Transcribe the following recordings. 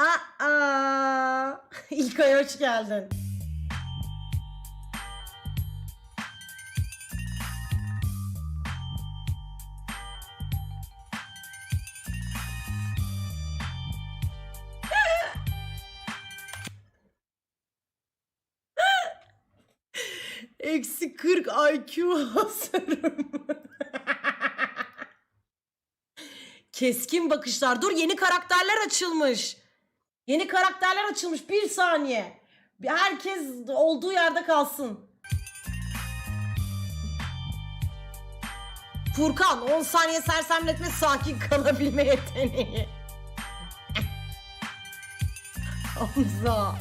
Aa, İlkay hoş geldin. Eksi 40 IQ hasarım. Keskin bakışlar. Dur yeni karakterler açılmış. Yeni karakterler açılmış. Bir saniye. Herkes olduğu yerde kalsın. Furkan 10 saniye sersemletme sakin kalabilme yeteneği. Hamza.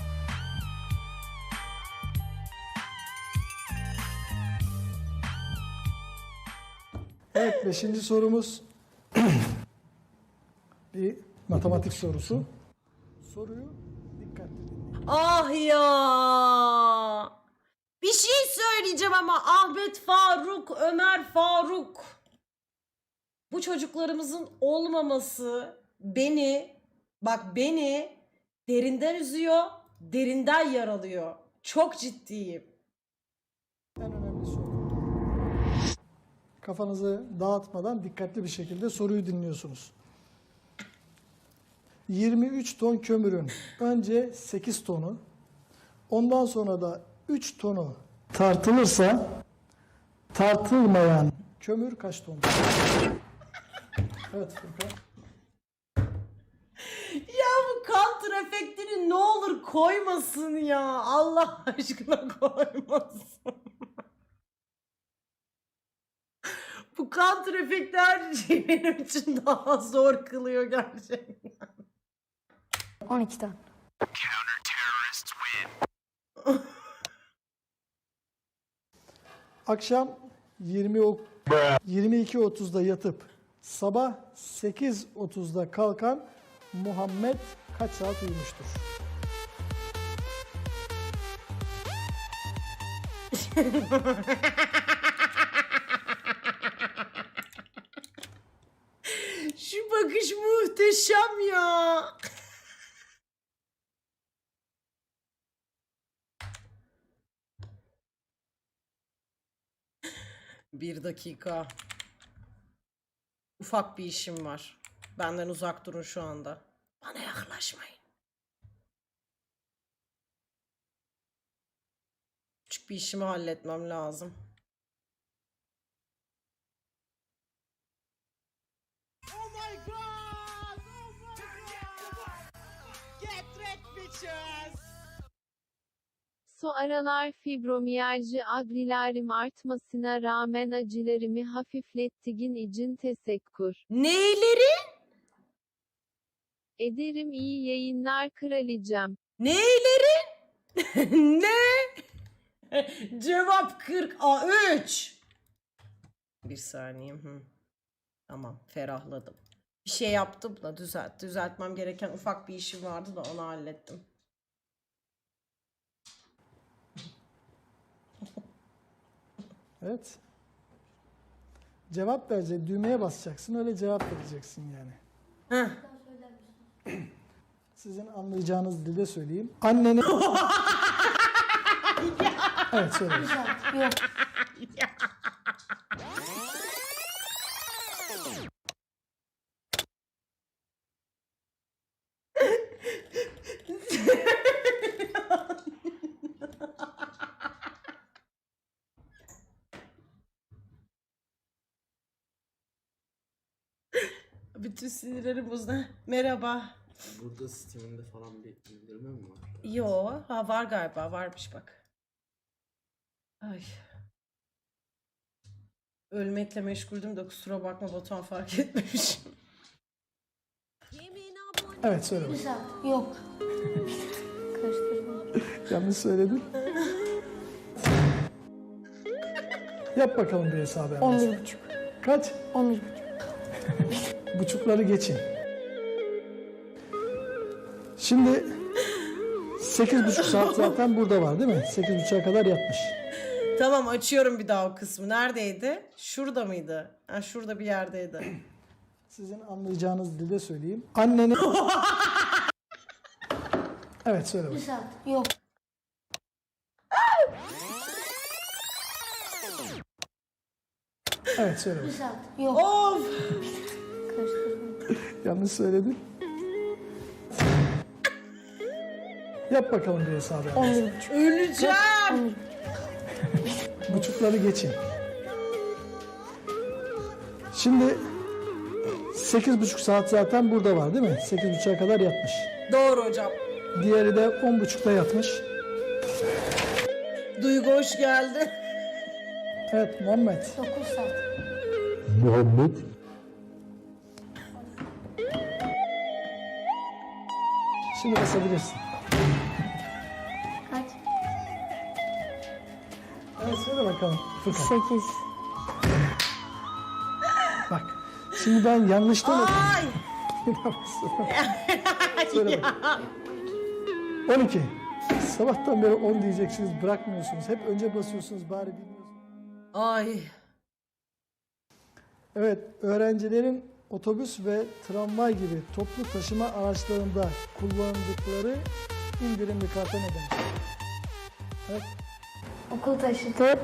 Evet, beşinci sorumuz bir matematik sorusu. Soruyu dikkatli dinleyin. Ah ya. Bir şey söyleyeceğim ama Ahmet Faruk, Ömer Faruk. Bu çocuklarımızın olmaması beni, bak beni derinden üzüyor, derinden yaralıyor. Çok ciddiyim. En önemli soru. Kafanızı dağıtmadan dikkatli bir şekilde soruyu dinliyorsunuz. 23 ton kömürün önce 8 tonu, ondan sonra da 3 tonu tartılırsa tartılmayan kömür kaç ton? Evet Furkan. Ya bu counter efektini ne olur koymasın ya. Allah aşkına koymasın. bu counter efekti her şeyi benim için daha zor kılıyor gerçekten. 12 tane. Akşam 20 o- 22.30'da yatıp sabah 8.30'da kalkan Muhammed kaç saat uyumuştur? Şu bakış muhteşem ya. Bir dakika. Ufak bir işim var. Benden uzak durun şu anda. Bana yaklaşmayın. Küçük bir işimi halletmem lazım. Oh! Su aralar fibromiyalji agrilerim artmasına rağmen acılarımı hafiflettigin için tesekkur. Neyleri? Ederim iyi yayınlar kralicem. Neyleri? ne? Cevap 40 a 3. Bir saniye. Hı. Tamam, ferahladım. Bir şey yaptım da düzelt, düzeltmem gereken ufak bir işim vardı da onu hallettim. Evet. Cevap verecek, düğmeye basacaksın, öyle cevap vereceksin yani. Heh. Sizin anlayacağınız dilde söyleyeyim. Annenin... evet söyle. Bütün sinirlerim bozdu. Merhaba. Burada sisteminde falan bir indirme mi var? Yo, ha var galiba, varmış bak. Ay. Ölmekle meşguldüm de kusura bakma Batuhan fark etmemiş. Evet söyle. Bir saat. Yok. Karıştırdım. Yanlış söyledin. Yap bakalım bir hesabı. hemen. 11 buçuk. Kaç? 11 buçuk. Buçukları geçin. Şimdi sekiz buçuk saat zaten burada var değil mi? Sekiz buçuğa kadar yatmış. Tamam açıyorum bir daha o kısmı. Neredeydi? Şurada mıydı? Ha, şurada bir yerdeydi. Sizin anlayacağınız dilde söyleyeyim. Annenin... Evet söyle Bir bakayım. saat. Yok. Evet söyle Bir bakayım. saat. Yok. Of! Karıştırdım. Yanlış söyledin. Yap bakalım bir hesabı. yani. 11 buçuk. Öleceğim. Buçukları geçin. Şimdi sekiz buçuk saat zaten burada var değil mi? Sekiz buçuğa kadar yatmış. Doğru hocam. Diğeri de on buçukta yatmış. Duygu hoş geldin. Evet Muhammed. 9 saat. Şimdi basabilirsin. Kaç? Evet söyle bakalım. Furkan. 8. Bak. Şimdi ben yanlış demedim. Ay! söyle bakalım. 12. Sabahtan beri 10 diyeceksiniz bırakmıyorsunuz. Hep önce basıyorsunuz bari bilmiyorsunuz. Ay. Evet, öğrencilerin otobüs ve tramvay gibi toplu taşıma araçlarında kullandıkları indirimli karta ne demek? Evet, Okul taşıtı.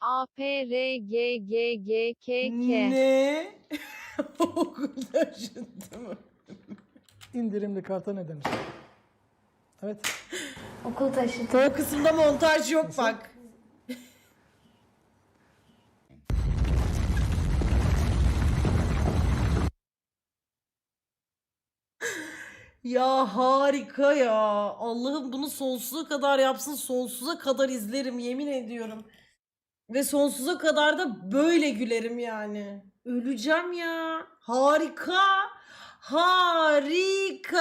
A P R G G G K K. Ne? Okulda şimdi mi? indirimli karta ne denir? Evet, Okul taşıtı. O kısımda montaj yok bak. Ya harika ya. Allah'ım bunu sonsuza kadar yapsın. Sonsuza kadar izlerim yemin ediyorum. Ve sonsuza kadar da böyle gülerim yani. Öleceğim ya. Harika. Harika.